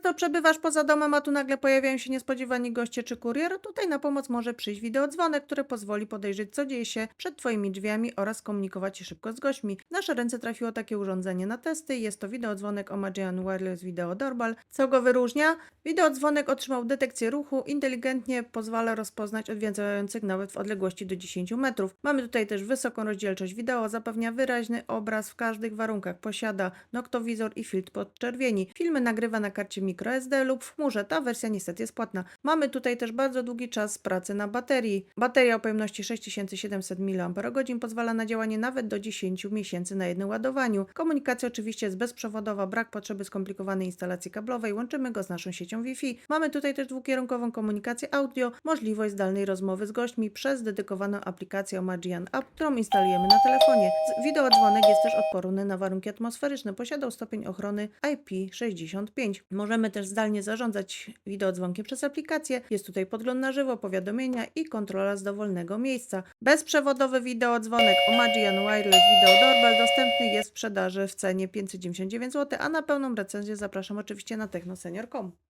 Często przebywasz poza domem, a tu nagle pojawiają się niespodziewani goście czy kurier? Tutaj na pomoc może przyjść wideodzwonek, który pozwoli podejrzeć, co dzieje się przed Twoimi drzwiami oraz komunikować się szybko z gośćmi. W nasze ręce trafiło takie urządzenie na testy. Jest to wideodzwonek Omagian Wireless Video Doorbell. Co go wyróżnia? Wideodzwonek otrzymał detekcję ruchu, inteligentnie pozwala rozpoznać odwiedzających nawet w odległości do 10 metrów. Mamy tutaj też wysoką rozdzielczość wideo, zapewnia wyraźny obraz w każdych warunkach, posiada noktowizor i filtr podczerwieni. Filmy nagrywa na karcie microSD lub w chmurze, ta wersja niestety jest płatna. Mamy tutaj też bardzo długi czas pracy na baterii. Bateria o pojemności 6700 mAh pozwala na działanie nawet do 10 miesięcy na jednym ładowaniu. Komunikacja oczywiście jest bezprzewodowa, brak potrzeby skomplikowanej instalacji kablowej, łączymy go z naszą siecią Wi-Fi. Mamy tutaj też dwukierunkową komunikację audio, możliwość zdalnej rozmowy z gośćmi przez dedykowaną aplikację Omagian App, którą instalujemy na telefonie. Wideodzwonek jest też odporny na warunki atmosferyczne, posiadał stopień ochrony IP65. Możemy też zdalnie zarządzać wideodzwonkiem przez aplikację. Jest tutaj podgląd na żywo, powiadomienia i kontrola z dowolnego miejsca. Bezprzewodowy wideodzwonek Omagian Wireless Video Doorbell dostępny jest w sprzedaży w cenie 599 zł, a na pełną recenzję zapraszam oczywiście na technosenior.com.